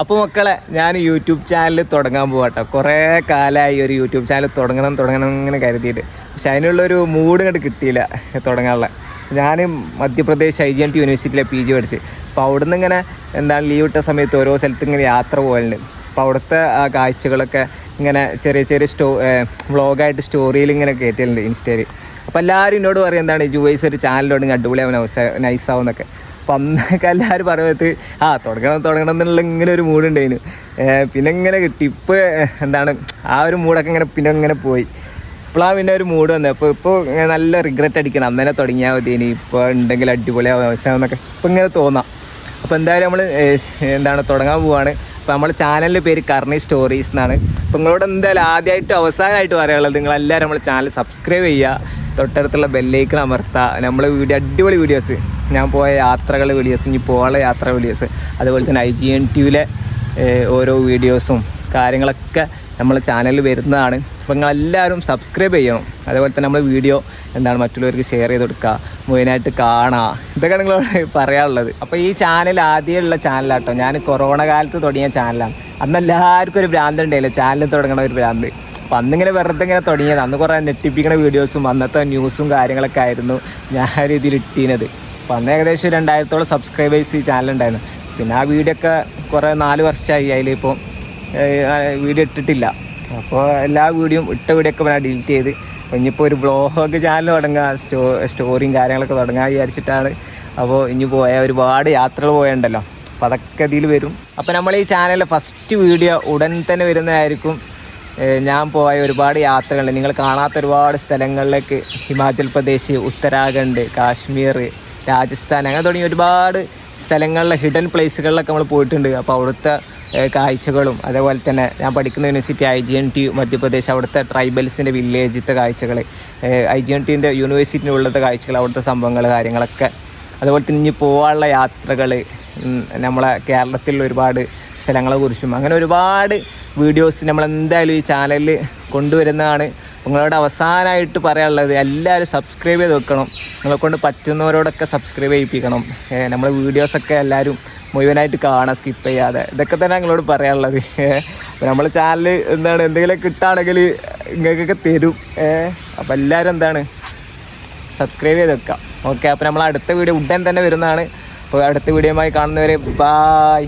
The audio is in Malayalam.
അപ്പോൾ മക്കളെ ഞാൻ യൂട്യൂബ് ചാനൽ തുടങ്ങാൻ പോകട്ടോ കുറേ കാലമായി ഒരു യൂട്യൂബ് ചാനൽ തുടങ്ങണം തുടങ്ങണം ഇങ്ങനെ കരുതിയിട്ട്. പക്ഷെ അതിനുള്ളൊരു മൂഡ് ഇങ്ങോട്ട് കിട്ടിയില്ല തുടങ്ങാനുള്ള. ഞാൻ Madhya Pradesh I G N T യൂണിവേഴ്സിറ്റിയിലെ പി ജി പഠിച്ച്. അപ്പോൾ അവിടെ നിന്ന് ഇങ്ങനെ എന്താണ് ലീവ് ഇട്ട സമയത്ത് ഓരോ സ്ഥലത്ത് ഇങ്ങനെ യാത്ര പോകലുണ്ട് അപ്പോൾ അവിടുത്തെ ആ കാഴ്ചകളൊക്കെ ഇങ്ങനെ ചെറിയ ചെറിയ സ്റ്റോ വ്ളോഗായിട്ട് സ്റ്റോറിയിൽ ഇങ്ങനെ കയറ്റലുണ്ട് ഇൻസ്റ്റയിൽ അപ്പോൾ എല്ലാവരും എന്നോട് പറയും എന്താണ് ജുവൈസ് ഒരു ചാനൽ തുടങ്ങി അടിപൊളിയാവും നൈസാവും എന്നൊക്കെ അപ്പം അന്നൊക്കെ എല്ലാവരും പറയുന്നത് ആ തുടങ്ങണം തുടങ്ങണം എന്നുള്ള ഇങ്ങനെ ഒരു മൂഡ് ഉണ്ടായിരുന്നു പിന്നെ ഇങ്ങനെ കിട്ടി. ഇപ്പോൾ എന്താണ് ആ ഒരു മൂഡൊക്കെ ഇങ്ങനെ പിന്നെ ഇങ്ങനെ പോയി. ഇപ്പോഴാണ് പിന്നെ ഒരു മൂഡ് വന്നത്. അപ്പോൾ ഇപ്പോൾ നല്ല റിഗ്രറ്റ് അടിക്കണം. അന്നേനെ തുടങ്ങിയാൽ മതി ഇനി ഇപ്പോൾ ഉണ്ടെങ്കിൽ അടിപൊളിയാവും അവസാനം എന്നൊക്കെ ഇപ്പം ഇങ്ങനെ തോന്നാം. അപ്പോൾ എന്തായാലും നമ്മൾ എന്താണ് തുടങ്ങാൻ പോവാണ്. അപ്പോൾ നമ്മുടെ ചാനലിന്റെ പേര് കർണി സ്റ്റോറീസ് എന്നാണ്. അപ്പോൾ നിങ്ങളോട് എന്തായാലും ആദ്യമായിട്ട് അവസാനമായിട്ട് പറയാനുള്ളത് നിങ്ങളെല്ലാവരും നമ്മുടെ ചാനൽ സബ്സ്ക്രൈബ് ചെയ്യുക. തൊട്ടടുത്തുള്ള ബെല്ലൈക്കൺ അമർത്തുക നമ്മൾ വീഡിയോ അടിപൊളി വീഡിയോസ് ഞാൻ പോയ യാത്രകൾ വീഡിയോസ് ഇനി പോകാനുള്ള യാത്ര വീഡിയോസ് അതുപോലെ തന്നെ ഐ ജി എൻ ടി വിയിലെ ഓരോ വീഡിയോസും കാര്യങ്ങളൊക്കെ നമ്മൾ ചാനലിൽ വരുന്നതാണ്. അപ്പോൾ നിങ്ങളെല്ലാവരും സബ്സ്ക്രൈബ് ചെയ്യണം. അതുപോലെ തന്നെ നമ്മൾ വീഡിയോ എന്താണ് മറ്റുള്ളവർക്ക് ഷെയർ ചെയ്ത് കൊടുക്കുക. മുഴുവനായിട്ട് കാണുക. ഇതൊക്കെ നിങ്ങളോട് പറയാനുള്ളത്. അപ്പോൾ ഈ ചാനൽ ആദ്യമുള്ള ചാനലാട്ടോ ഞാൻ കൊറോണ കാലത്ത് തുടങ്ങിയ ചാനലാണ് അന്ന് എല്ലാവർക്കും ഒരു ഭ്രാന്ത് ഉണ്ടായില്ല? ചാനൽ തുടങ്ങണ ഒരു ഭ്രാന്ത്. അപ്പം അന്നിങ്ങനെ വെറുതെ ഇങ്ങനെ തുടങ്ങിയത്. അന്ന് കുറേ നെറ്റിപ്പിക്കണ വീഡിയോസും അന്നത്തെ ന്യൂസും കാര്യങ്ങളൊക്കെ ആയിരുന്നു ഞാൻ ഇട്ടീനത് അപ്പോൾ അന്ന് ഏകദേശം രണ്ടായിരത്തോളം സബ്സ്ക്രൈബേഴ്സ് ഈ ചാനലുണ്ടായിരുന്നു പിന്നെ ആ വീഡിയോ ഒക്കെ കുറേ നാല് വർഷമായി അതിലിപ്പോൾ വീഡിയോ ഇട്ടിട്ടില്ല. അപ്പോൾ എല്ലാ വീഡിയോയും ഇട്ട വീഡിയോ ഒക്കെ ഡിലീറ്റ് ചെയ്ത്. ഇനിയിപ്പോൾ ഒരു ബ്ലോഗ് ചാനൽ തുടങ്ങുക സ്റ്റോ സ്റ്റോറിയും കാര്യങ്ങളൊക്കെ തുടങ്ങാൻ വിചാരിച്ചിട്ടാണ്. അപ്പോൾ ഇനി പോയ ഒരുപാട് യാത്രകൾ പോയുണ്ടല്ലോ. അപ്പോൾ അതൊക്കെ ഇതിൽ വരും. അപ്പോൾ നമ്മൾ ഈ ചാനലിലെ ഫസ്റ്റ് വീഡിയോ ഉടൻ തന്നെ വരുന്നതായിരിക്കും. ഞാൻ പോയ ഒരുപാട് യാത്രകൾ നിങ്ങൾ കാണാത്ത ഒരുപാട് സ്ഥലങ്ങളിലേക്ക് ഹിമാചൽ പ്രദേശ് ഉത്തരാഖണ്ഡ് കാശ്മീർ രാജസ്ഥാൻ അങ്ങനെ തുടങ്ങി ഒരുപാട് സ്ഥലങ്ങളിലെ ഹിഡൻ പ്ലേസുകളിലൊക്കെ നമ്മൾ പോയിട്ടുണ്ട്. അപ്പോൾ അവിടുത്തെ കാഴ്ചകളും അതേപോലെ തന്നെ ഞാൻ പഠിക്കുന്ന university I G N T Madhya Pradesh അവിടുത്തെ ട്രൈബൽസിന്റെ വില്ലേജിലത്തെ കാഴ്ചകൾ ഐ ജി എൻ ടിന്റെ യൂണിവേഴ്സിറ്റിന്റെ ഉള്ളത്തെ കാഴ്ചകൾ അവിടുത്തെ സംഭവങ്ങൾ കാര്യങ്ങളൊക്കെ. അതുപോലെ തന്നെ ഇനി പോകാനുള്ള യാത്രകൾ നമ്മളെ കേരളത്തിൽ ഒരുപാട് സ്ഥലങ്ങളെ കുറിച്ചും അങ്ങനെ ഒരുപാട് വീഡിയോസ് നമ്മളെന്തായാലും ഈ ചാനലിൽ കൊണ്ടുവരുന്നതാണ്. നിങ്ങളോട് അവസാനമായിട്ട് പറയാനുള്ളത് എല്ലാവരും സബ്സ്ക്രൈബ് ചെയ്ത് വെക്കണം. നിങ്ങളെ കൊണ്ട് പറ്റുന്നവരോടൊക്കെ സബ്സ്ക്രൈബ് ചെയ്യിപ്പിക്കണം. നമ്മുടെ വീഡിയോസൊക്കെ എല്ലാവരും മുഴുവനായിട്ട് കാണാം സ്കിപ്പ് ചെയ്യാതെ. ഇതൊക്കെ തന്നെ നിങ്ങളോട് പറയാനുള്ളത്. നമ്മൾ ചാനൽ എന്താണ് എന്തെങ്കിലും കിട്ടുകയാണെങ്കിൽ നിങ്ങൾക്കൊക്കെ തരും. അപ്പോൾ എല്ലാവരും എന്താണ് സബ്സ്ക്രൈബ് ചെയ്ത് വെക്കാം. ഓക്കെ അപ്പോൾ നമ്മൾ അടുത്ത വീഡിയോ ഉടൻ തന്നെ വരുന്നതാണ്. അപ്പോൾ അടുത്ത വീഡിയോയുമായി കാണുന്നവരെ ബായ്